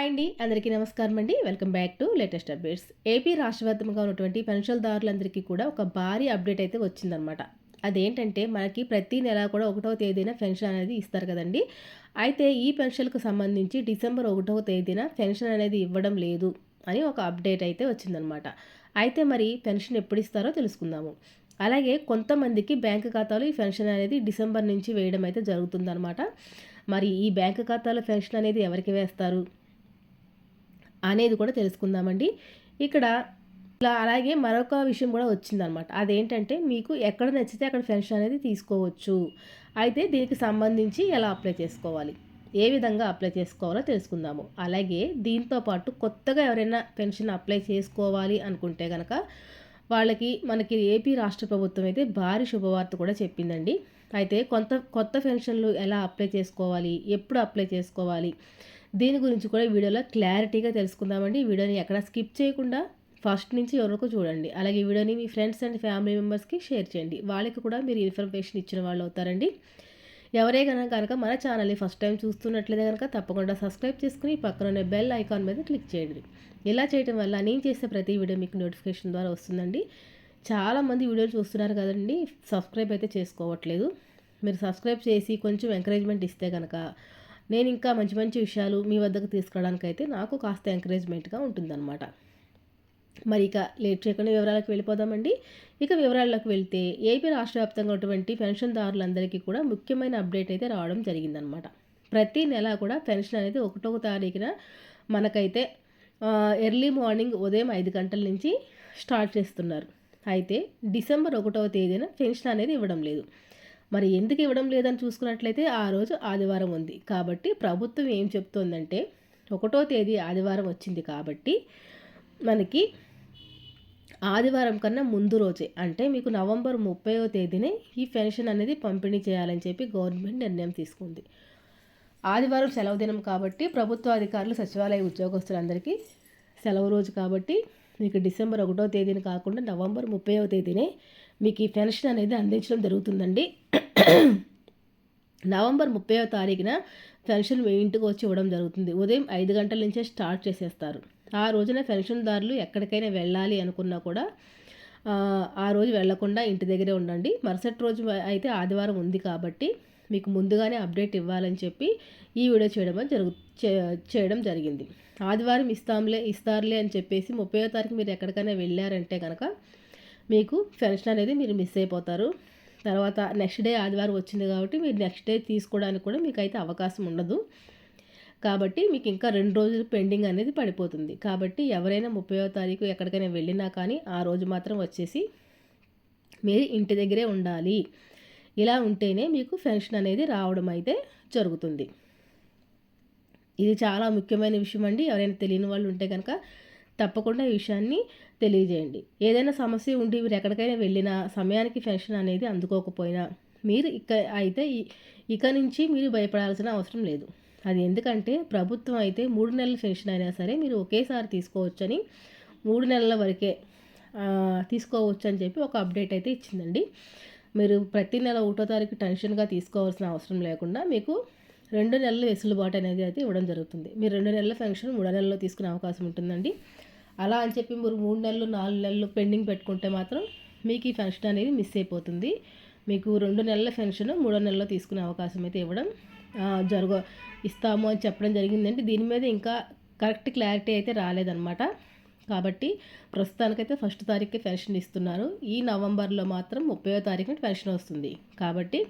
అండి అందరికీ నమస్కారం అండి. Welcome back to latest updates. AP రాష్ట్రవ్యాప్తంగా ఉన్నటువంటి పెన్షన్దారులందరికీ కూడా ఒక భారీ అప్డేట్ అయితే వచ్చిందనమాట అదేంటంటే మనకి ప్రతి నెల కూడా ఒకటవ తేదీన పెన్షన్ అనేది ఇస్తారు కదండి. అయితే ఈ పెన్షన్కు సంబంధించి డిసెంబర్ ఒకటవ తేదీన పెన్షన్ అనేది ఇవ్వడం లేదు అని ఒక అప్డేట్ అయితే వచ్చిందనమాట అయితే మరి పెన్షన్ ఎప్పుడు ఇస్తారో తెలుసుకుందాము. అలాగే కొంతమందికి బ్యాంక్ ఖాతాలో ఈ పెన్షన్ అనేది డిసెంబర్ నుంచి వేయడం అయితే జరుగుతుందనమాట మరి ఈ బ్యాంక్ ఖాతాలో పెన్షన్ అనేది ఎవరికి వేస్తారు? అనేది కూడా తెలుసుకుందామండి. ఇక్కడ ఇలా అలాగే మరొక విషయం కూడా వచ్చిందనమాట. అదేంటంటే మీకు ఎక్కడ నచ్చితే అక్కడ పెన్షన్ అనేది తీసుకోవచ్చు. అయితే దీనికి సంబంధించి ఎలా అప్లై చేసుకోవాలి? ఏ విధంగా అప్లై చేసుకోవాలో తెలుసుకుందాము. అలాగే దీంతో పాటు కొత్తగా ఎవరైనా పెన్షన్ అప్లై చేసుకోవాలి అనుకుంటే కనుక వాళ్ళకి మనకి ఏపీ రాష్ట్ర ప్రభుత్వం అయితే భారీ శుభవార్త కూడా చెప్పిందండి. అయితే కొంత కొత్త పెన్షన్లు ఎలా అప్లై చేసుకోవాలి? ఎప్పుడు అప్లై చేసుకోవాలి? దీని గురించి కూడా వీడియోలో క్లారిటీగా తెలుసుకుందామండి. వీడియోని ఎక్కడ స్కిప్ చేయకుండా ఫస్ట్ నుంచి ఎవరికో చూడండి. అలాగే వీడియోని మీ ఫ్రెండ్స్ అండ్ ఫ్యామిలీ మెంబర్స్కి షేర్ చేయండి. వాళ్ళకి కూడా మీరు ఇన్ఫర్మేషన్ ఇచ్చిన వాళ్ళు అవుతారండి. ఎవరే కనుక కనుక మన ఛానల్ని ఫస్ట్ టైం చూస్తున్నట్లయితే కనుక తప్పకుండా సబ్స్క్రైబ్ చేసుకుని పక్కన బెల్ ఐకాన్ మీద క్లిక్ చేయండి. ఇలా చేయడం వల్ల నేను చేసే ప్రతి వీడియో మీకు నోటిఫికేషన్ ద్వారా వస్తుందండి. చాలామంది వీడియోలు చూస్తున్నారు కదండి సబ్స్క్రైబ్ అయితే చేసుకోవట్లేదు. మీరు సబ్స్క్రైబ్ చేసి కొంచెం ఎంకరేజ్మెంట్ ఇస్తే కనుక నేను ఇంకా మంచి మంచి విషయాలు మీ వద్దకు తీసుకురావడానికి అయితే నాకు కాస్త ఎంకరేజ్మెంట్గా ఉంటుందన్నమాట. మరి ఇక లేట్ చేయకుండా వివరాలకు వెళ్ళిపోదామండి. ఇక వివరాల్లోకి వెళ్తే ఏపీ రాష్ట్ర వ్యాప్తంగా ఉన్నటువంటి పెన్షన్దారులందరికీ కూడా ముఖ్యమైన అప్డేట్ అయితే రావడం జరిగిందనమాట ప్రతి నెల కూడా పెన్షన్ అనేది ఒకటో తారీఖున మనకైతే ఎర్లీ మార్నింగ్ ఉదయం ఐదు గంటల నుంచి స్టార్ట్ చేస్తున్నారు. అయితే డిసెంబర్ ఒకటవ తేదీన పెన్షన్ అనేది ఇవ్వడం లేదు. మరి ఎందుకు ఇవ్వడం లేదని చూసుకున్నట్లయితే ఆ రోజు ఆదివారం ఉంది. కాబట్టి ప్రభుత్వం ఏం చెప్తోందంటే ఒకటో తేదీ ఆదివారం వచ్చింది కాబట్టి మనకి ఆదివారం కన్నా ముందు రోజే. అంటే మీకు నవంబర్ ముప్పైవ తేదీనే ఈ పెన్షన్ అనేది పంపిణీ చేయాలని చెప్పి గవర్నమెంట్ నిర్ణయం తీసుకుంది. ఆదివారం సెలవు దినం కాబట్టి ప్రభుత్వ అధికారులు సచివాలయ ఉద్యోగస్తులందరికీ సెలవు రోజు కాబట్టి మీకు డిసెంబర్ ఒకటో తేదీని కాకుండా నవంబర్ ముప్పైవ తేదీనే మీకు ఈ పెన్షన్ అనేది అందించడం జరుగుతుందండి. నవంబర్ ముప్పైవ తారీఖున పెన్షన్ మీ ఇంటికి వచ్చి ఇవ్వడం జరుగుతుంది. ఉదయం ఐదు గంటల నుంచే స్టార్ట్ చేసేస్తారు. ఆ రోజున పెన్షన్దారులు ఎక్కడికైనా వెళ్ళాలి అనుకున్నా కూడా ఆ రోజు వెళ్ళకుండా ఇంటి దగ్గరే ఉండండి. మరుసటి రోజు అయితే ఆదివారం ఉంది కాబట్టి మీకు ముందుగానే అప్డేట్ ఇవ్వాలని చెప్పి ఈ వీడియో చేయడం జరుగు చేయడం జరిగింది. ఆదివారం ఇస్తాంలే ఇస్తారులే అని చెప్పేసి ముప్పై తారీఖు మీరు ఎక్కడికైనా వెళ్ళారంటే కనుక మీకు పెన్షన్ అనేది మీరు మిస్ అయిపోతారు. తర్వాత నెక్స్ట్ డే ఆదివారం వచ్చింది కాబట్టి మీరు నెక్స్ట్ డే తీసుకోవడానికి కూడా మీకు అయితే అవకాశం ఉండదు. కాబట్టి మీకు ఇంకా రెండు రోజులు పెండింగ్ అనేది పడిపోతుంది. కాబట్టి ఎవరైనా ముప్పైవ తారీఖు ఎక్కడికైనా వెళ్ళినా కానీ ఆ రోజు మాత్రం వచ్చేసి మీరు ఇంటి దగ్గరే ఉండాలి. ఇలా ఉంటేనే మీకు పెన్షన్ అనేది రావడం అయితే జరుగుతుంది. ఇది చాలా ముఖ్యమైన విషయం అండి. ఎవరైనా తెలియని వాళ్ళు ఉంటే కనుక తప్పకుండా ఈ విషయాన్ని తెలియజేయండి. ఏదైనా సమస్య ఉండి మీరు ఎక్కడికైనా వెళ్ళినా సమయానికి పెన్షన్ అనేది అందుకోకపోయినా మీరు ఇక అయితే ఇక నుంచి మీరు భయపడాల్సిన అవసరం లేదు. అది ఎందుకంటే ప్రభుత్వం అయితే మూడు నెలల పెన్షన్ అయినా సరే మీరు ఒకేసారి తీసుకోవచ్చని మూడు నెలల వరకే తీసుకోవచ్చు అని చెప్పి ఒక అప్డేట్ అయితే ఇచ్చిందండి. మీరు ప్రతి నెల ఒకటో తారీఖు టెన్షన్గా తీసుకోవాల్సిన అవసరం లేకుండా మీకు రెండు నెలల వెసులుబాటు అనేది అయితే ఇవ్వడం జరుగుతుంది. మీరు రెండు నెలల పెన్షన్ మూడో నెలల్లో తీసుకునే అవకాశం ఉంటుందండి. అలా అని చెప్పి మీరు మూడు నెలలు నాలుగు నెలలు పెండింగ్ పెట్టుకుంటే మాత్రం మీకు ఈ పెన్షన్ అనేది మిస్ అయిపోతుంది. మీకు రెండు నెలల పెన్షన్ మూడో నెలలో తీసుకునే అవకాశం అయితే ఇవ్వడం జరుగు ఇస్తాము అని చెప్పడం జరిగిందండి దీని మీద ఇంకా కరెక్ట్ క్లారిటీ అయితే రాలేదన్నమాట. కాబట్టి ప్రస్తుతానికైతే ఫస్ట్ తారీఖుకి పెన్షన్ ఇస్తున్నారు. ఈ నవంబర్లో మాత్రం ముప్పై తారీఖున పెన్షన్ వస్తుంది. కాబట్టి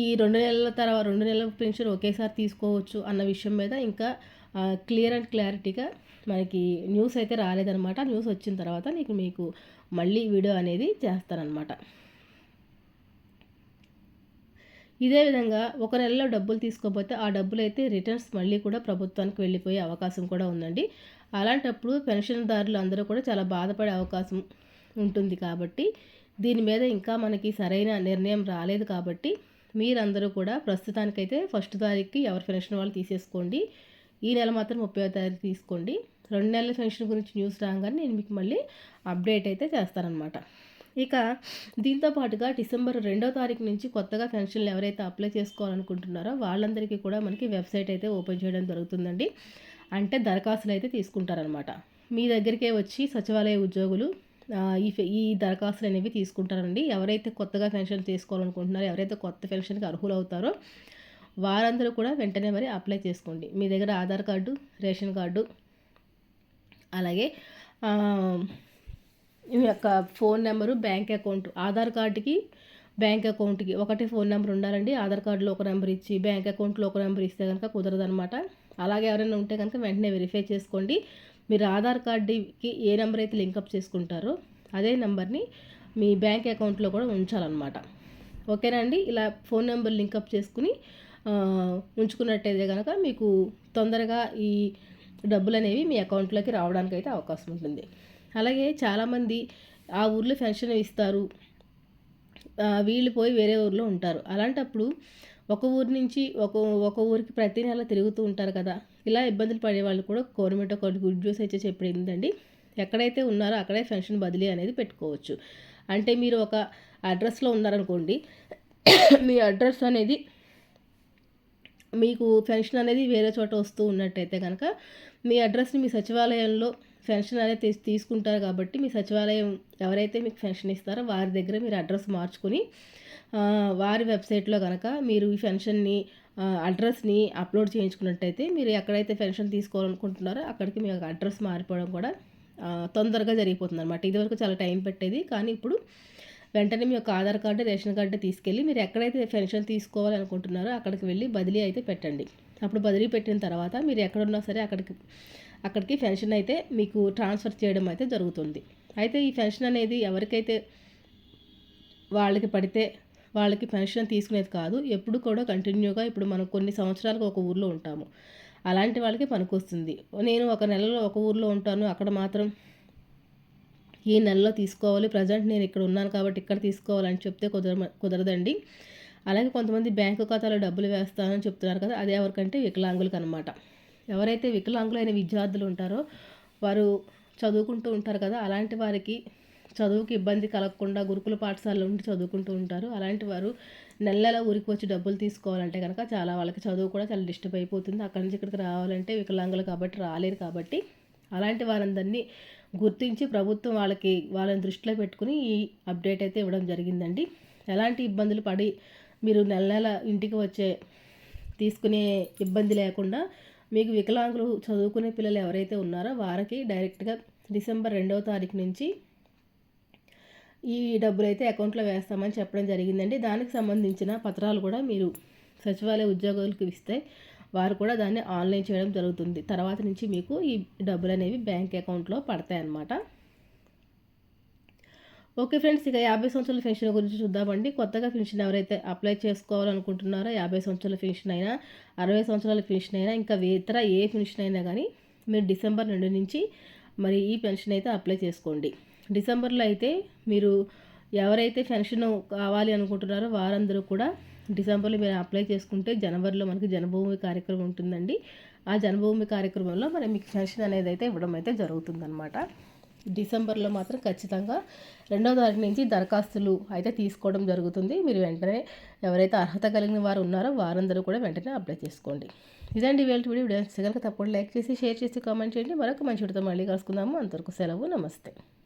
ఈ రెండు నెలల తర్వాత రెండు నెలల పెన్షన్ ఒకేసారి తీసుకోవచ్చు అన్న విషయం మీద ఇంకా క్లియర్ అండ్ క్లారిటీగా మనకి న్యూస్ అయితే రాలేదనమాట న్యూస్ వచ్చిన తర్వాత నీకు మీకు మళ్ళీ వీడియో అనేది చేస్తానమాట ఇదే విధంగా ఒక నెలలో డబ్బులు తీసుకోకపోతే ఆ డబ్బులు అయితే రిటర్న్స్ మళ్ళీ కూడా ప్రభుత్వానికి వెళ్ళిపోయే అవకాశం కూడా ఉందండి. అలాంటప్పుడు పెన్షన్దారులు అందరూ కూడా చాలా బాధపడే అవకాశం ఉంటుంది కాబట్టి దీని మీద ఇంకా మనకి సరైన నిర్ణయం రాలేదు కాబట్టి మీరందరూ కూడా ప్రస్తుతానికైతే ఫస్ట్ తారీఖుకి ఎవరి పెన్షన్ వాళ్ళు తీసేసుకోండి. ఈ నెల మాత్రం ముప్పై తారీఖు తీసుకోండి. రెండు నెలల పెన్షన్ గురించి న్యూస్ రాగానే నేను మీకు మళ్ళీ అప్డేట్ అయితే చేస్తానన్నమాట. ఇక దీంతో పాటుగా డిసెంబర్ రెండో తారీఖు నుంచి కొత్తగా పెన్షన్లు ఎవరైతే అప్లై చేసుకోవాలనుకుంటున్నారో వాళ్ళందరికీ కూడా మనకి వెబ్సైట్ అయితే ఓపెన్ చేయడం జరుగుతుందండి. అంటే దరఖాస్తులు అయితే తీసుకుంటారనమాట మీ దగ్గరికే వచ్చి సచివాలయ ఉద్యోగులు ఈ ఈ దరఖాస్తులు అనేవి తీసుకుంటారండి. ఎవరైతే కొత్తగా పెన్షన్ తీసుకోవాలనుకుంటున్నారో ఎవరైతే కొత్త పెన్షన్కి అర్హులు అవుతారో వారందరూ కూడా వెంటనే మరి అప్లై చేసుకోండి. మీ దగ్గర ఆధార్ కార్డు రేషన్ కార్డు అలాగే మీ యొక్క phone number bank account. Aadhaar కార్డుకి బ్యాంక్ అకౌంట్కి ఒకటి ఫోన్ నెంబర్ ఉండాలండి. ఆధార్ కార్డులో ఒక నెంబర్ ఇచ్చి బ్యాంక్ అకౌంట్లో ఒక నెంబర్ ఇస్తే కనుక కుదరదనమాట అలాగే ఎవరైనా ఉంటే కనుక వెంటనే వెరిఫై చేసుకోండి. మీరు ఆధార్ కార్డుకి ఏ నెంబర్ అయితే లింకప్ చేసుకుంటారో అదే నెంబర్ని మీ బ్యాంక్ అకౌంట్లో కూడా ఉంచాలన్నమాట. ఓకేనా అండి? ఇలా ఫోన్ నెంబర్ లింకప్ చేసుకుని ఉంచుకున్నట్టయితే కనుక మీకు తొందరగా ఈ డబ్బులు అనేవి మీ అకౌంట్లోకి రావడానికి అయితే అవకాశం ఉంటుంది. అలాగే చాలామంది ఆ ఊర్లో పెన్షన్ ఇస్తారు. వీళ్ళు పోయి వేరే ఊర్లో ఉంటారు. అలాంటప్పుడు ఒక ఊరి నుంచి ఒక ఒక ఊరికి ప్రతి నెల తిరుగుతూ ఉంటారు కదా. ఇలా ఇబ్బందులు పడే వాళ్ళు కూడా గవర్నమెంట్ ఒక గుడ్ న్యూస్ అయితే చెప్పిందండి ఎక్కడైతే ఉన్నారో అక్కడే పెన్షన్ బదిలీ అనేది పెట్టుకోవచ్చు. అంటే మీరు ఒక అడ్రస్లో ఉన్నారనుకోండి మీ అడ్రస్ అనేది మీకు పెన్షన్ అనేది వేరే చోట వస్తూ ఉన్నట్టయితే కనుక మీ అడ్రస్ని మీ సచివాలయంలో పెన్షన్ అనేది తీసుకుంటారు కాబట్టి మీ సచివాలయం ఎవరైతే మీకు పెన్షన్ ఇస్తారో వారి దగ్గర మీరు అడ్రస్ మార్చుకొని వారి వెబ్సైట్లో కనుక మీరు ఈ పెన్షన్ని అడ్రస్ని అప్లోడ్ చేయించుకున్నట్టయితే మీరు ఎక్కడైతే పెన్షన్ తీసుకోవాలనుకుంటున్నారో అక్కడికి మీ అడ్రస్ మారిపోవడం కూడా తొందరగా జరిగిపోతుంది అనమాట ఇదివరకు చాలా టైం పెట్టేది. కానీ ఇప్పుడు వెంటనే మీ యొక్క ఆధార్ కార్డు రేషన్ కార్డు తీసుకెళ్ళి మీరు ఎక్కడైతే పెన్షన్ తీసుకోవాలనుకుంటున్నారో అక్కడికి వెళ్ళి బదిలీ అయితే పెట్టండి. అప్పుడు బదిలీ పెట్టిన తర్వాత మీరు ఎక్కడున్నా సరే అక్కడికి అక్కడికి పెన్షన్ అయితే మీకు ట్రాన్స్ఫర్ చేయడం అయితే జరుగుతుంది. అయితే ఈ పెన్షన్ అనేది ఎవరికైతే వాళ్ళకి పడితే వాళ్ళకి పెన్షన్ తీసుకునేది కాదు ఎప్పుడు కూడా కంటిన్యూగా ఇప్పుడు మనం కొన్ని సంవత్సరాలకు ఒక ఊర్లో ఉంటాము. అలాంటి వాళ్ళకి పనికొస్తుంది. నేను ఒక నెలలో ఒక ఊర్లో ఉంటాను అక్కడ మాత్రం ఈ నెలలో తీసుకోవాలి. ప్రజెంట్ నేను ఇక్కడ ఉన్నాను కాబట్టి ఇక్కడ తీసుకోవాలని చెప్తే కుదర కుదరదండి. అలాగే కొంతమంది బ్యాంకు ఖాతాలో డబ్బులు వేస్తానని చెప్తున్నారు కదా అది ఎవరికంటే వికలాంగులకు అనమాట ఎవరైతే వికలాంగులైన విద్యార్థులు ఉంటారో వారు చదువుకుంటూ ఉంటారు కదా అలాంటి వారికి చదువుకి ఇబ్బంది కలగకుండా గురుకుల పాఠశాలలో ఉండి చదువుకుంటూ ఉంటారు. అలాంటి వారు నెల నెల ఊరికి వచ్చి డబ్బులు తీసుకోవాలంటే కనుక చాలా వాళ్ళకి చదువు కూడా చాలా డిస్టర్బ్ అయిపోతుంది. అక్కడి నుంచి ఇక్కడికి రావాలంటే వికలాంగులు కాబట్టి రాలేరు కాబట్టి అలాంటి వారందరినీ గుర్తించి ప్రభుత్వం వాళ్ళకి వాళ్ళని దృష్టిలో పెట్టుకుని ఈ అప్డేట్ అయితే ఇవ్వడం జరిగిందండి. ఎలాంటి ఇబ్బందులు పడి మీరు నెల నెల ఇంటికి వచ్చే తీసుకునే ఇబ్బంది లేకుండా మీకు వికలాంగులు చదువుకునే పిల్లలు ఎవరైతే ఉన్నారో వారికి డైరెక్ట్గా డిసెంబర్ రెండవ తారీఖు నుంచి ఈ డబ్బులు అయితే అకౌంట్లో వేస్తామని చెప్పడం జరిగిందండి. దానికి సంబంధించిన పత్రాలు కూడా మీరు సచివాలయ ఉద్యోగులకు ఇస్తే వారు కూడా దాన్ని ఆన్లైన్ చేయడం జరుగుతుంది. తర్వాత నుంచి మీకు ఈ డబ్బులు అనేవి బ్యాంక్ అకౌంట్లో పడతాయి అన్నమాట ఓకే ఫ్రెండ్స్ ఇక యాభై సంవత్సరాల పెన్షన్ గురించి చూద్దామండి. కొత్తగా పెన్షన్ ఎవరైతే అప్లై చేసుకోవాలనుకుంటున్నారో యాభై సంవత్సరాల పెన్షన్ అయినా అరవై సంవత్సరాల పెన్షన్ అయినా ఇంకా ఇతర ఏ పెన్షన్ అయినా కానీ మీరు డిసెంబర్ రెండు నుంచి మరి ఈ పెన్షన్ అయితే అప్లై చేసుకోండి. డిసెంబర్లో అయితే మీరు ఎవరైతే పెన్షన్ కావాలి అనుకుంటున్నారో వారందరూ కూడా డిసెంబర్లో మీరు అప్లై చేసుకుంటే జనవరిలో మనకి జనభూమి కార్యక్రమం ఉంటుందండి. ఆ జనభూమి కార్యక్రమంలో మరి మీకు పెన్షన్ అనేది అయితే ఇవ్వడం అయితే జరుగుతుందన్నమాట. డిసెంబర్లో మాత్రం ఖచ్చితంగా రెండో తారీఖు నుంచి దరఖాస్తులు అయితే తీసుకోవడం జరుగుతుంది. మీరు వెంటనే ఎవరైతే అర్హత కలిగిన వారు ఉన్నారో వారందరూ కూడా వెంటనే అప్లై చేసుకోండి. ఇదండి వీళ్ళ వీడియో. వీడియో కనుక తప్పకుండా లైక్ చేసి షేర్ చేసి కామెంట్ చేయండి. మరొక మంచి విడితో మళ్ళీ కలుసుకుందాము. అంతవరకు సెలవు. నమస్తే.